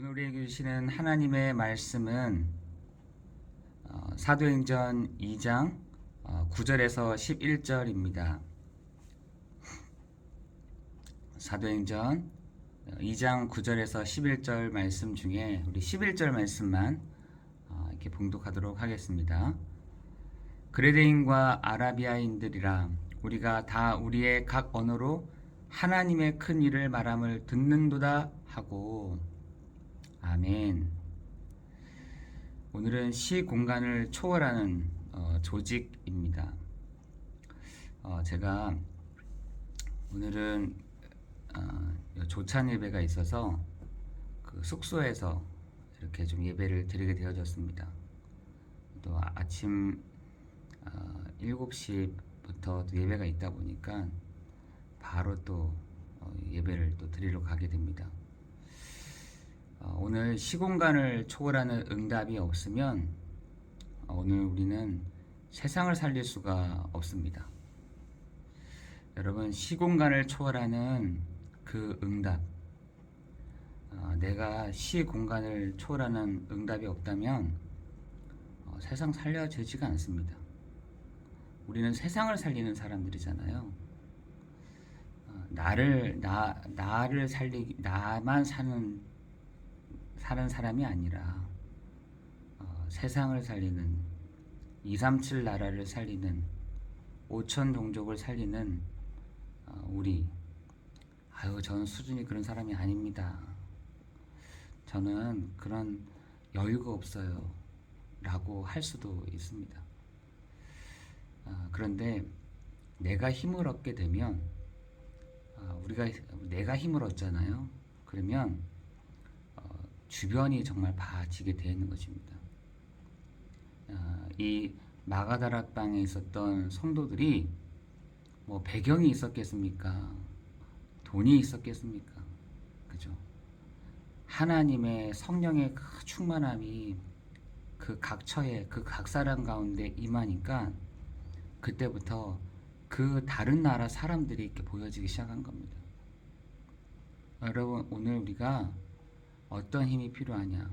오늘 우리에게 주시는 하나님의 말씀은 어, 사도행전 2장 어, 9절에서 11절입니다. 사도행전 2장 9절에서 11절 말씀 중에 우리 11절 말씀만 어, 이렇게 봉독하도록 하겠습니다. 그레데인과 아라비아인들이라 우리가 다 우리의 각 언어로 하나님의 큰 일을 말함을 듣는도다 하고 아멘. 오늘은 시 공간을 초월하는 어, 조직입니다. 어, 제가 오늘은 어, 조찬 예배가 있어서 그 숙소에서 이렇게 좀 예배를 드리게 되어졌습니다. 또 아- 아침 어, 7시부터 또 예배가 있다 보니까 바로 또 어, 예배를 또 드리러 가게 됩니다. 어, 오늘 시공간을 초월하는 응답이 없으면 어, 오늘 우리는 세상을 살릴 수가 없습니다. 여러분 시공간을 초월하는 그 응답 어, 내가 시공간을 초월하는 응답이 없다면 어, 세상 살려지지가 않습니다. 우리는 세상을 살리는 사람들이잖아요. 어, 나를 나 나를 살리 나만 사는 사는 사람이 아니라 어, 세상을 살리는 237 나라를 살리는 5천 동족을 살리는 어, 우리 아유 저는 수준이 그런 사람이 아닙니다. 저는 그런 여유가 없어요. 라고 할 수도 있습니다. 아, 그런데 내가 힘을 얻게 되면 아, 우리가 내가 힘을 얻잖아요. 그러면 어, 주변이 정말 봐지게 되는 것입니다. 아, 이 마가다락 방에 있었던 성도들이 뭐 배경이 있었겠습니까? 돈이 있었겠습니까? 그죠? 하나님의 성령의 그 충만함이 그 각처에 그 각 사람 가운데 임하니까 그때부터 그 다른 나라 사람들이 이렇게 보여지기 시작한 겁니다. 여러분 오늘 우리가 어떤 힘이 필요하냐?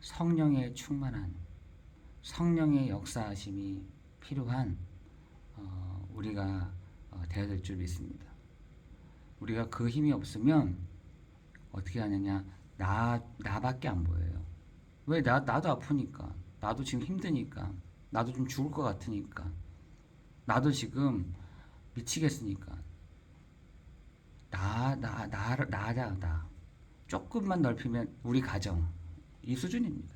성령의 충만한 성령의 역사하심이 필요한 어, 우리가 어, 되어야 될 줄 믿습니다. 우리가 그 힘이 없으면 어떻게 하느냐? 나 나밖에 안 보여요. 왜 나 나도 아프니까 나도 지금 힘드니까 나도 좀 죽을 것 같으니까 나도 지금 미치겠으니까 나 나 나 나다 나 조금만 넓히면 우리 가정 이 수준입니다.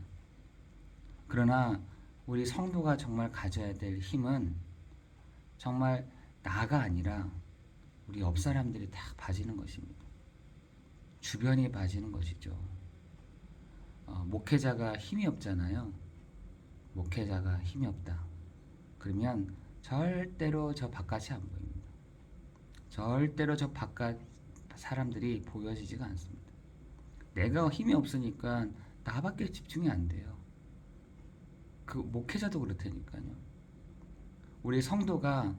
그러나 우리 성도가 정말 가져야 될 힘은 정말 나가 아니라 우리 옆 사람들이 다 봐지는 것입니다. 주변이 봐지는 것이죠. 어, 목회자가 힘이 없잖아요. 목회자가 힘이 없다. 그러면 절대로 저 바깥이 안 보입니다. 절대로 저 바깥 사람들이 보여지지가 않습니다. 내가 힘이 없으니까 나밖에 집중이 안 돼요. 그 목회자도 그렇다니까요. 우리 성도가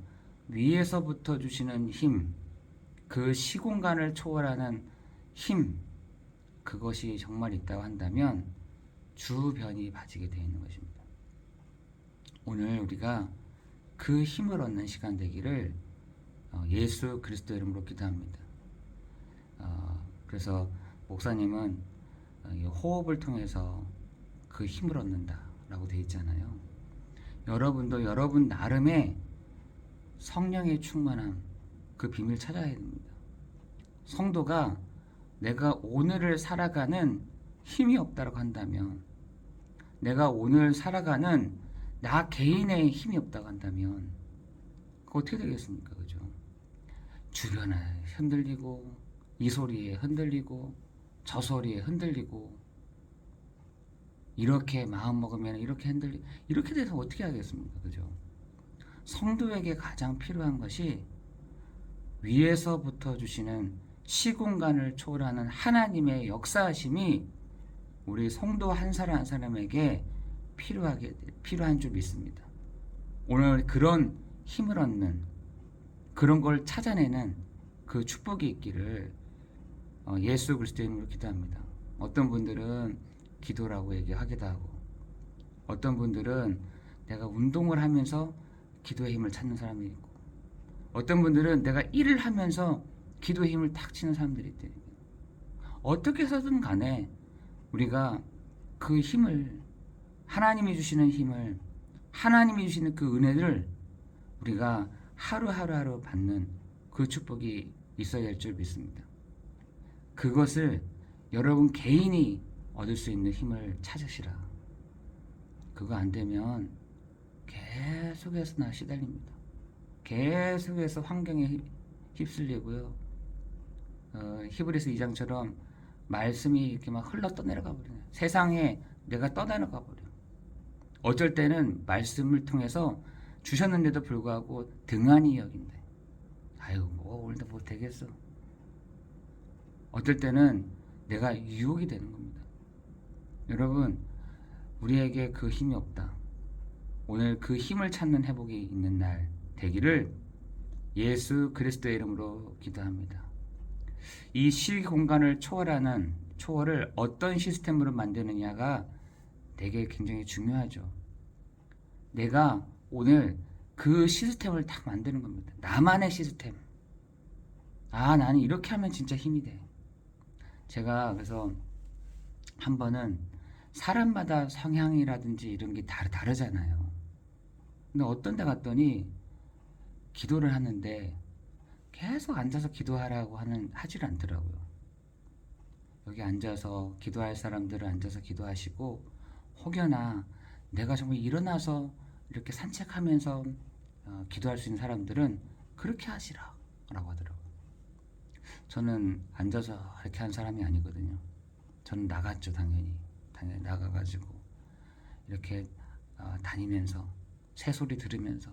위에서부터 주시는 힘, 그 시공간을 초월하는 힘, 그것이 정말 있다고 한다면 주변이 봐지게 되어 있는 것입니다. 오늘 우리가 그 힘을 얻는 시간 되기를 어, 예수 그리스도 이름으로 기도합니다. 어, 그래서 목사님은 어, 이 호흡을 통해서 그 힘을 얻는다라고 되어 있잖아요. 여러분도 여러분 나름의 성령의 충만함 그 비밀 찾아야 됩니다. 성도가 내가 오늘을 살아가는 힘이 없다고 한다면 내가 오늘 살아가는 나 개인의 힘이 없다고 한다면 그 어떻게 되겠습니까? 그죠? 주변에 흔들리고 이 소리에 흔들리고 저 소리에 흔들리고 이렇게 마음 먹으면 이렇게 흔들리 이렇게 돼서 어떻게 하겠습니까? 그죠? 성도에게 가장 필요한 것이 위에서부터 주시는 시공간을 초월하는 하나님의 역사하심이 우리 성도 한 사람 한 사람에게 필요하게 필요한 줄 믿습니다. 오늘 그런 힘을 얻는 그런 걸 찾아내는 그 축복이 있기를 어, 예수 그리스도 이름으로 기도합니다. 어떤 분들은 기도라고 얘기하기도 하고 어떤 분들은 내가 운동을 하면서 기도의 힘을 찾는 사람이 있고 어떤 분들은 내가 일을 하면서 기도의 힘을 탁 치는 사람들이 있대요. 어떻게 해서든 간에 우리가 그 힘을 하나님이 주시는 힘을 하나님이 주시는 그 은혜를 우리가 하루하루하루 받는 그 축복이 있어야 될줄 믿습니다. 그것을 여러분 개인이 얻을 수 있는 힘을 찾으시라. 그거 안 되면 계속해서 나 시달립니다. 계속해서 환경에 휩- 휩쓸리고요. 어, 히브리서 2장처럼 말씀이 이렇게 막 흘러 떠내려가 버려요. 세상에 내가 떠내려가 버려. 어쩔 때는 말씀을 통해서 주셨는데도 불구하고 등한히 여긴대. 아유, 뭐 오늘도 뭐 되겠어. 어떨 때는 내가 유혹이 되는 겁니다. 여러분, 우리에게 그 힘이 없다. 오늘 그 힘을 찾는 회복이 있는 날 되기를 예수 그리스도의 이름으로 기도합니다. 이시 공간을 초월하는 초월을 어떤 시스템으로 만드느냐가 되게 굉장히 중요하죠. 내가 오늘 그 시스템을 딱 만드는 겁니다. 나만의 시스템. 아, 나는 이렇게 하면 진짜 힘이 돼. 제가 그래서 한 번은 사람마다 성향이라든지 이런 게 다 다르잖아요. 근데 어떤 데 갔더니 기도를 하는데 계속 앉아서 기도하라고 하는 하질 않더라고요. 여기 앉아서 기도할 사람들은 앉아서 기도하시고 혹여나 내가 정말 일어나서 이렇게 산책하면서 어, 기도할 수 있는 사람들은 그렇게 하시라라고 하더라고요. 저는 앉아서 이렇게 한 사람이 아니거든요. 저는 나갔죠 당연히 당연히 나가가지고 이렇게 어, 다니면서 새소리 들으면서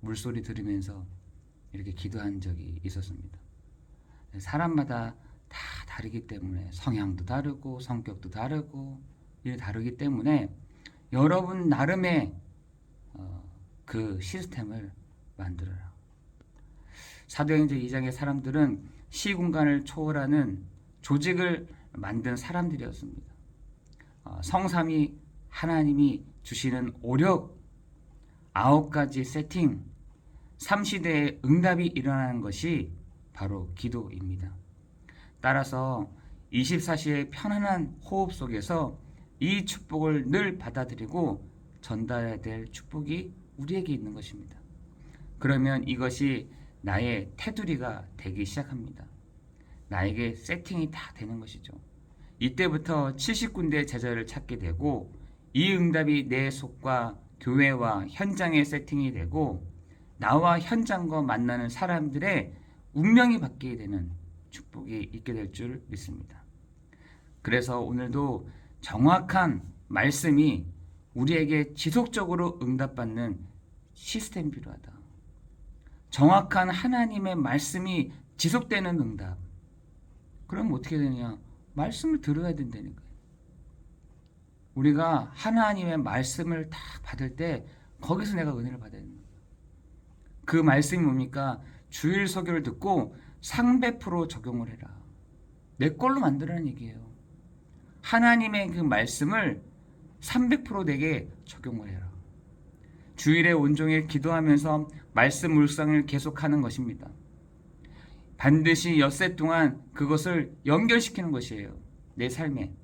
물소리 들으면서 이렇게 기도한 적이 있었습니다. 사람마다 다 다르기 때문에 성향도 다르고 성격도 다르고 일 다르기 때문에 여러분 나름의 어, 그 시스템을 만들어라. 사도행전 2장의 사람들은 시공간을 초월하는 조직을 만든 사람들이었습니다. 어, 성삼이 하나님이 주시는 오력 아홉 가지 세팅 삼시대의 응답이 일어나는 것이 바로 기도입니다. 따라서 24시의 편안한 호흡 속에서 이 축복을 늘 받아들이고 전달해야 될 축복이 우리에게 있는 것입니다. 그러면 이것이 나의 테두리가 되기 시작합니다. 나에게 세팅이 다 되는 것이죠. 이때부터 70군데 제자를 찾게 되고 이 응답이 내 속과 교회와 현장의 세팅이 되고 나와 현장과 만나는 사람들의 운명이 바뀌게 되는 축복이 있게 될 줄 믿습니다. 그래서 오늘도 정확한 말씀이 우리에게 지속적으로 응답받는 시스템이 필요하다. 정확한 하나님의 말씀이 지속되는 응답. 그럼 어떻게 되느냐? 말씀을 들어야 된다니까요. 우리가 하나님의 말씀을 딱 받을 때 거기서 내가 은혜를 받아야 됩니다. 그 말씀이 뭡니까? 주일 설교를 듣고 상배 프로 적용을 해라. 내 걸로 만들라는 얘기예요. 하나님의 그 말씀을 300% 내게 적용을 해라. 주일에 온종일 기도하면서 말씀 묵상을 계속하는 것입니다. 반드시 엿새 동안 그것을 연결시키는 것이에요. 내 삶에.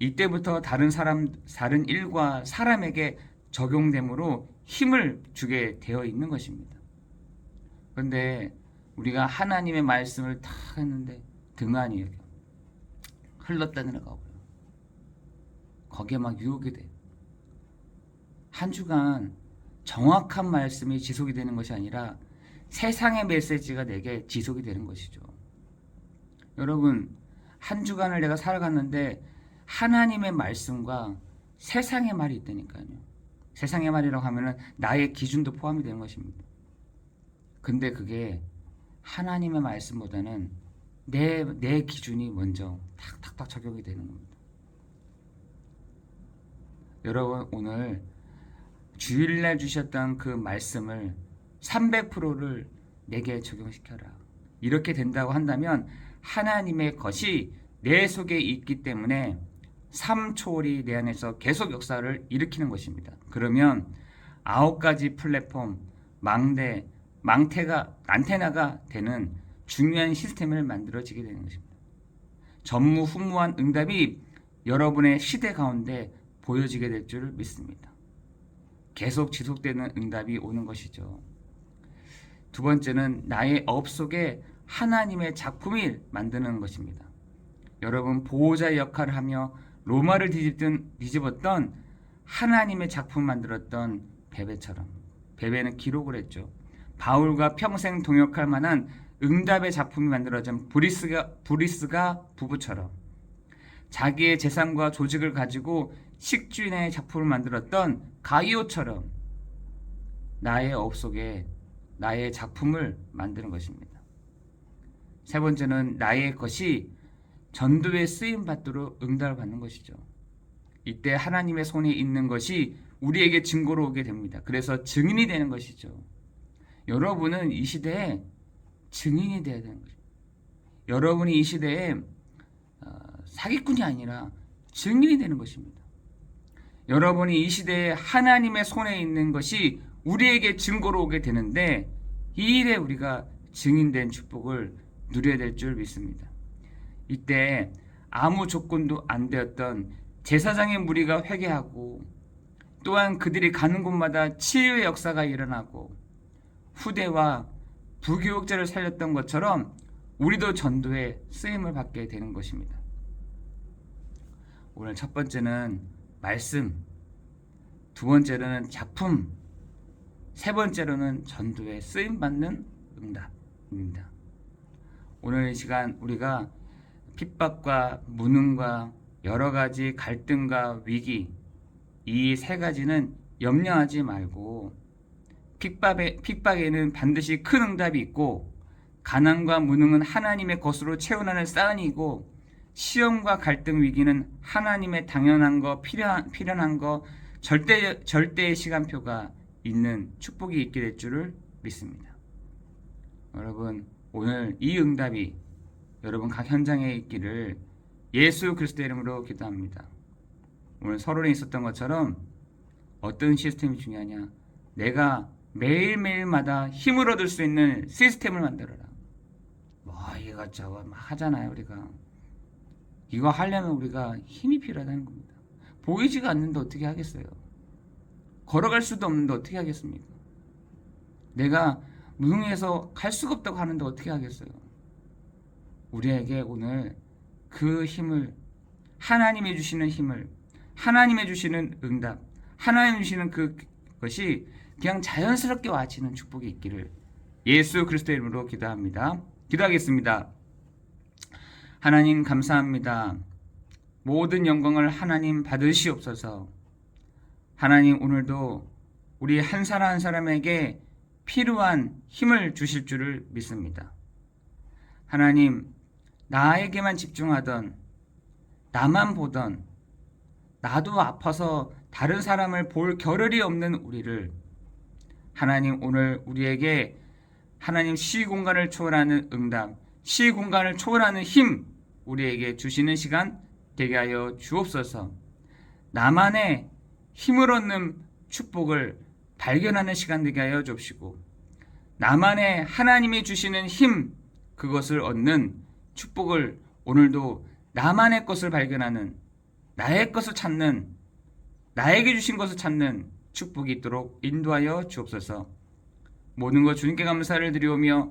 이때부터 다른 사람, 다른 일과 사람에게 적용됨으로 힘을 주게 되어 있는 것입니다. 그런데 우리가 하나님의 말씀을 다 했는데 등한이 흘렀다 내려가 버려. 거기에 막 유혹이 돼. 한 주간 정확한 말씀이 지속이 되는 것이 아니라 세상의 메시지가 내게 지속이 되는 것이죠. 여러분, 한 주간을 내가 살아갔는데 하나님의 말씀과 세상의 말이 있다니까요. 세상의 말이라고 하면은 나의 기준도 포함이 되는 것입니다. 근데 그게 하나님의 말씀보다는 내, 내 기준이 먼저 탁탁탁 적용이 되는 겁니다. 여러분, 오늘 주일날 주셨던 그 말씀을 300%를 내게 적용시켜라. 이렇게 된다고 한다면 하나님의 것이 내 속에 있기 때문에 삶 초월이 내 안에서 계속 역사를 일으키는 것입니다. 그러면 아홉 가지 플랫폼, 망대, 망태가 안테나가 되는 중요한 시스템을 만들어지게 되는 것입니다. 전무후무한 응답이 여러분의 시대 가운데 보여지게 될줄 믿습니다. 계속 지속되는 응답이 오는 것이죠. 두 번째는 나의 업 속에 하나님의 작품이 만드는 것입니다. 여러분 보호자 역할을 하며 로마를 뒤집던, 뒤집었던 하나님의 작품 만들었던 베베처럼 베베는 기록을 했죠. 바울과 평생 동역할 만한 응답의 작품이 만들어진 브리스가 브리스가 부부처럼 자기의 재산과 조직을 가지고 식주인의 작품을 만들었던 가이오처럼 나의 업 속에 나의 작품을 만드는 것입니다. 세 번째는 나의 것이 전도에 쓰임 받도록 응답을 받는 것이죠. 이때 하나님의 손에 있는 것이 우리에게 증거로 오게 됩니다. 그래서 증인이 되는 것이죠. 여러분은 이 시대에 증인이 되어야 되는 거죠. 여러분이 이 시대에 어, 사기꾼이 아니라 증인이 되는 것입니다. 여러분이 이 시대에 하나님의 손에 있는 것이 우리에게 증거로 오게 되는데 이 일에 우리가 증인된 축복을 누려야 될 줄 믿습니다. 이때 아무 조건도 안 되었던 제사장의 무리가 회개하고 또한 그들이 가는 곳마다 치유의 역사가 일어나고 후대와 부교육자를 살렸던 것처럼 우리도 전도에 쓰임을 받게 되는 것입니다. 오늘 첫 번째는 말씀, 두 번째로는 작품, 세 번째로는 전도에 쓰임 받는 응답입니다. 오늘 이 시간 우리가 핍박과 무능과 여러 가지 갈등과 위기 이 세 가지는 염려하지 말고 핍박에, 핍박에는 반드시 큰 응답이 있고 가난과 무능은 하나님의 것으로 채워나는 사은이고 시험과 갈등 위기는 하나님의 당연한 거 필요한 필요한 거 절대 절대의 시간표가 있는 축복이 있게 될 줄을 믿습니다. 여러분 오늘 이 응답이 여러분 각 현장에 있기를 예수 그리스도 이름으로 기도합니다. 오늘 서론에 있었던 것처럼 어떤 시스템이 중요하냐? 내가 매일매일마다 힘을 얻을 수 있는 시스템을 만들어라. 뭐 이것저것 하잖아요, 우리가. 이거 하려면 우리가 힘이 필요하다는 겁니다. 보이지가 않는데 어떻게 하겠어요? 걸어갈 수도 없는데 어떻게 하겠습니까? 내가 무능해서 갈 수가 없다고 하는데 어떻게 하겠어요? 우리에게 오늘 그 힘을 하나님이 주시는 힘을 하나님이 주시는 응답 하나님이 주시는 그것이 그냥 자연스럽게 와지는 축복이 있기를 예수 그리스도 이름으로 기도합니다. 기도하겠습니다. 하나님 감사합니다. 모든 영광을 하나님 받으시옵소서. 하나님 오늘도 우리 한 사람 한 사람에게 필요한 힘을 주실 줄을 믿습니다. 하나님 나에게만 집중하던 나만 보던 나도 아파서 다른 사람을 볼 겨를이 없는 우리를 하나님 오늘 우리에게 하나님 시 공간을 초월하는 응답, 시 공간을 초월하는 힘 우리에게 주시는 시간 되게 하여 주옵소서. 나만의 힘을 얻는 축복을 발견하는 시간 되게 하여 주옵시고 나만의 하나님이 주시는 힘 그것을 얻는 축복을 오늘도 나만의 것을 발견하는 나의 것을 찾는 나에게 주신 것을 찾는 축복이 있도록 인도하여 주옵소서. 모든 것 주님께 감사를 드리오며